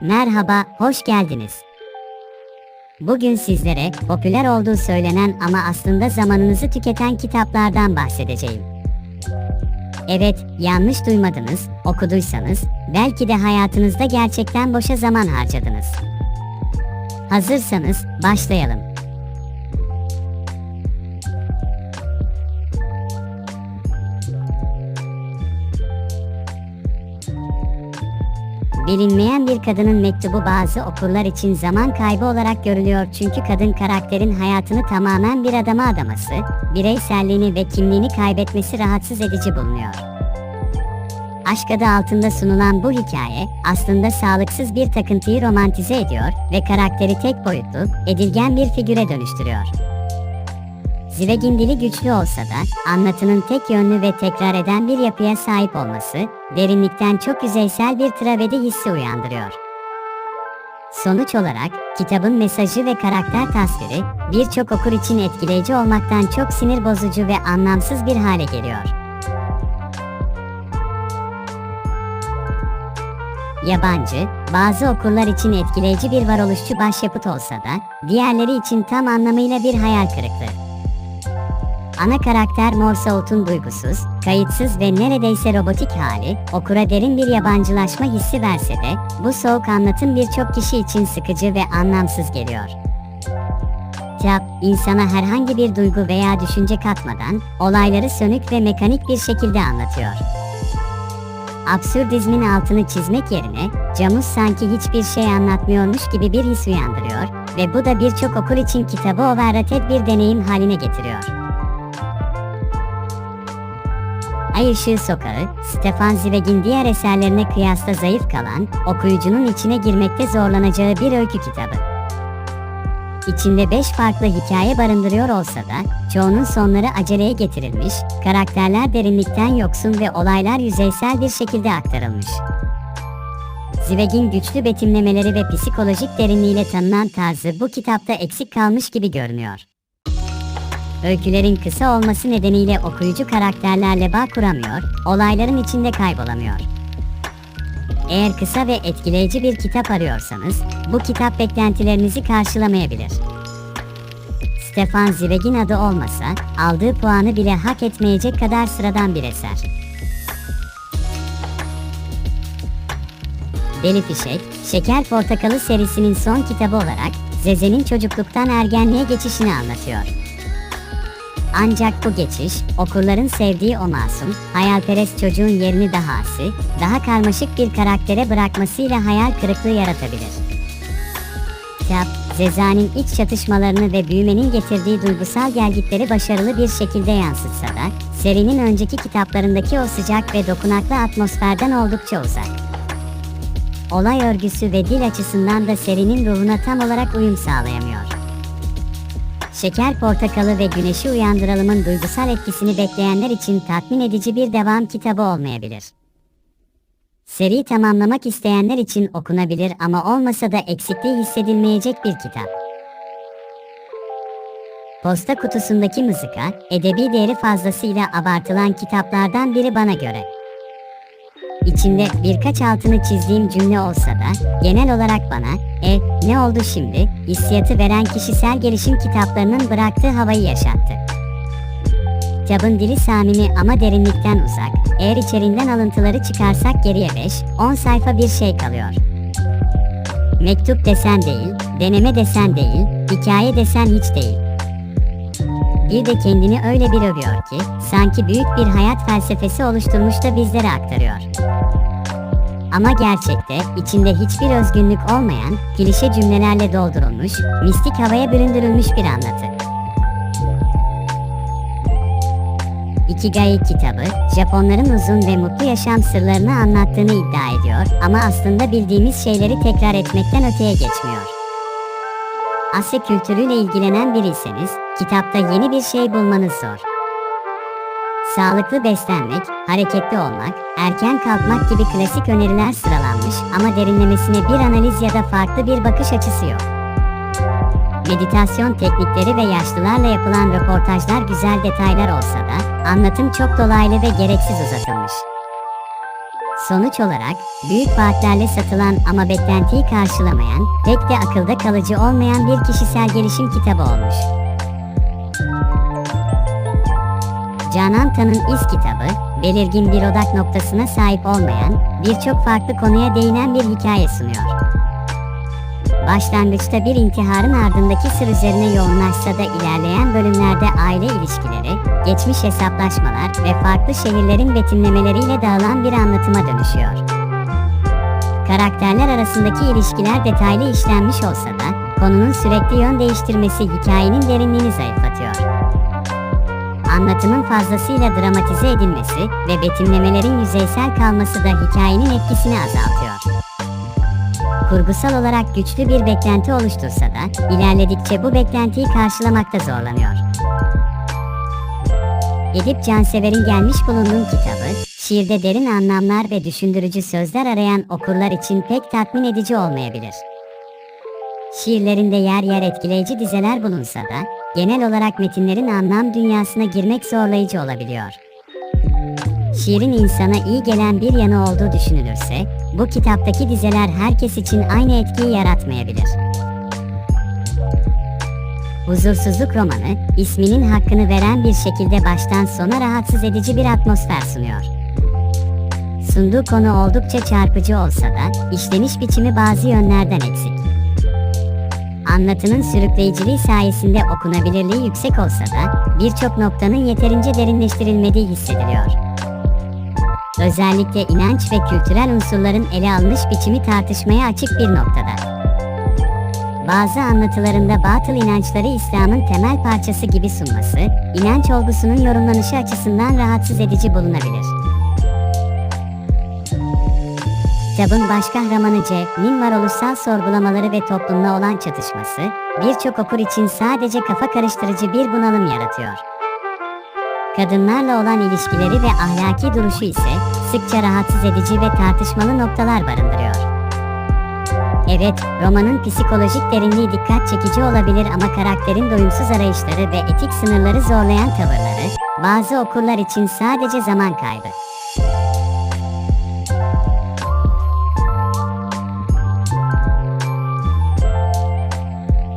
Merhaba, hoş geldiniz. Bugün sizlere popüler olduğu söylenen ama aslında zamanınızı tüketen kitaplardan bahsedeceğim. Evet, yanlış duymadınız, okuduysanız, belki de hayatınızda gerçekten boşa zaman harcadınız. Hazırsanız, başlayalım. Bilinmeyen bir kadının mektubu bazı okurlar için zaman kaybı olarak görülüyor çünkü kadın karakterin hayatını tamamen bir adama adaması, bireyselliğini ve kimliğini kaybetmesi rahatsız edici bulunuyor. Aşk adı altında sunulan bu hikaye, aslında sağlıksız bir takıntıyı romantize ediyor ve karakteri tek boyutlu, edilgen bir figüre dönüştürüyor. Zivegin dili güçlü olsa da, anlatının tek yönlü ve tekrar eden bir yapıya sahip olması, derinlikten çok yüzeysel bir travedi hissi uyandırıyor. Sonuç olarak, kitabın mesajı ve karakter tasviri, birçok okur için etkileyici olmaktan çok sinir bozucu ve anlamsız bir hale geliyor. Yabancı, bazı okurlar için etkileyici bir varoluşçu başyapıt olsa da, diğerleri için tam anlamıyla bir hayal kırıklığı. Ana karakter Morsaut'un duygusuz, kayıtsız ve neredeyse robotik hali, okura derin bir yabancılaşma hissi verse de, bu soğuk anlatım birçok kişi için sıkıcı ve anlamsız geliyor. Kitap, insana herhangi bir duygu veya düşünce katmadan, olayları sönük ve mekanik bir şekilde anlatıyor. Absürdizmin altını çizmek yerine, Camus sanki hiçbir şey anlatmıyormuş gibi bir his uyandırıyor ve bu da birçok okur için kitabı overrated bir deneyim haline getiriyor. Ay Işığı Sokağı, Stefan Zweig'in diğer eserlerine kıyasla zayıf kalan, okuyucunun içine girmekte zorlanacağı bir öykü kitabı. İçinde beş farklı hikaye barındırıyor olsa da, çoğunun sonları aceleye getirilmiş, karakterler derinlikten yoksun ve olaylar yüzeysel bir şekilde aktarılmış. Zweig'in güçlü betimlemeleri ve psikolojik derinliğiyle tanınan tarzı bu kitapta eksik kalmış gibi görünüyor. Öykülerin kısa olması nedeniyle okuyucu karakterlerle bağ kuramıyor, olayların içinde kaybolamıyor. Eğer kısa ve etkileyici bir kitap arıyorsanız, bu kitap beklentilerinizi karşılamayabilir. Stefan Zweig'in adı olmasa, aldığı puanı bile hak etmeyecek kadar sıradan bir eser. Deli Fişek, Şeker Portakalı serisinin son kitabı olarak, Zeze'nin çocukluktan ergenliğe geçişini anlatıyor. Ancak bu geçiş, okurların sevdiği o masum, hayalperest çocuğun yerini daha asi, daha karmaşık bir karaktere bırakmasıyla hayal kırıklığı yaratabilir. Kitap, Zeza'nın iç çatışmalarını ve büyümenin getirdiği duygusal gelgitleri başarılı bir şekilde yansıtsa da, serinin önceki kitaplarındaki o sıcak ve dokunaklı atmosferden oldukça uzak. Olay örgüsü ve dil açısından da serinin ruhuna tam olarak uyum sağlayamıyor. Şeker Portakalı ve Güneşi Uyandıralım'ın duygusal etkisini bekleyenler için tatmin edici bir devam kitabı olmayabilir. Seri tamamlamak isteyenler için okunabilir ama olmasa da eksikliği hissedilmeyecek bir kitap. Posta kutusundaki mızıka, edebi değeri fazlasıyla abartılan kitaplardan biri bana göre. İçinde birkaç altını çizdiğim cümle olsa da, genel olarak bana, e, ne oldu şimdi, hissiyatı veren kişisel gelişim kitaplarının bıraktığı havayı yaşattı. Kitabın dili samimi ama derinlikten uzak, eğer içeriğinden alıntıları çıkarsak geriye 5-10 sayfa bir şey kalıyor. Mektup desen değil, deneme desen değil, hikaye desen hiç değil. Bir de kendini öyle bir övüyor ki, sanki büyük bir hayat felsefesi oluşturmuş da bizlere aktarıyor. Ama gerçekte içinde hiçbir özgünlük olmayan, klişe cümlelerle doldurulmuş, mistik havaya büründürülmüş bir anlatı. Ikigai kitabı, Japonların uzun ve mutlu yaşam sırlarını anlattığını iddia ediyor ama aslında bildiğimiz şeyleri tekrar etmekten öteye geçmiyor. Asya kültürüyle ilgilenen biriyseniz, kitapta yeni bir şey bulmanız zor. Sağlıklı beslenmek, hareketli olmak, erken kalkmak gibi klasik öneriler sıralanmış ama derinlemesine bir analiz ya da farklı bir bakış açısı yok. Meditasyon teknikleri ve yaşlılarla yapılan röportajlar güzel detaylar olsa da, anlatım çok dolaylı ve gereksiz uzatılmış. Sonuç olarak, büyük vaatlerle satılan ama beklentiyi karşılamayan, pek de akılda kalıcı olmayan bir kişisel gelişim kitabı olmuş. Canan Tan'ın İz kitabı, belirgin bir odak noktasına sahip olmayan, birçok farklı konuya değinen bir hikaye sunuyor. Başlangıçta bir intiharın ardındaki sır üzerine yoğunlaşsa da ilerleyen bölümlerde aile ilişkileri, geçmiş hesaplaşmalar ve farklı şehirlerin betimlemeleriyle dağılan bir anlatıma dönüşüyor. Karakterler arasındaki ilişkiler detaylı işlenmiş olsa da, konunun sürekli yön değiştirmesi hikayenin derinliğini zayıflatıyor. Anlatımın fazlasıyla dramatize edilmesi ve betimlemelerin yüzeysel kalması da hikayenin etkisini azaltıyor. Kurgusal olarak güçlü bir beklenti oluştursa da ilerledikçe bu beklentiyi karşılamakta zorlanıyor. Edip Cansever'in gelmiş bulunduğum kitabı, şiirde derin anlamlar ve düşündürücü sözler arayan okurlar için pek tatmin edici olmayabilir. Şiirlerinde yer yer etkileyici dizeler bulunsa da, genel olarak metinlerin anlam dünyasına girmek zorlayıcı olabiliyor. Şiirin insana iyi gelen bir yanı olduğu düşünülürse, bu kitaptaki dizeler herkes için aynı etkiyi yaratmayabilir. Huzursuzluk romanı, isminin hakkını veren bir şekilde baştan sona rahatsız edici bir atmosfer sunuyor. Sunduğu konu oldukça çarpıcı olsa da, işleniş biçimi bazı yönlerden eksik. Anlatının sürükleyiciliği sayesinde okunabilirliği yüksek olsa da, birçok noktanın yeterince derinleştirilmediği hissediliyor. Özellikle inanç ve kültürel unsurların ele alınış biçimi tartışmaya açık bir noktada. Bazı anlatılarında batıl inançları İslam'ın temel parçası gibi sunması, inanç olgusunun yorumlanışı açısından rahatsız edici bulunabilir. Kitabın baş kahramanı Jack'nin varoluşsal sorgulamaları ve toplumla olan çatışması, birçok okur için sadece kafa karıştırıcı bir bunalım yaratıyor. Kadınlarla olan ilişkileri ve ahlaki duruşu ise sıkça rahatsız edici ve tartışmalı noktalar barındırıyor. Evet, romanın psikolojik derinliği dikkat çekici olabilir ama karakterin doyumsuz arayışları ve etik sınırları zorlayan tavırları, bazı okurlar için sadece zaman kaybı.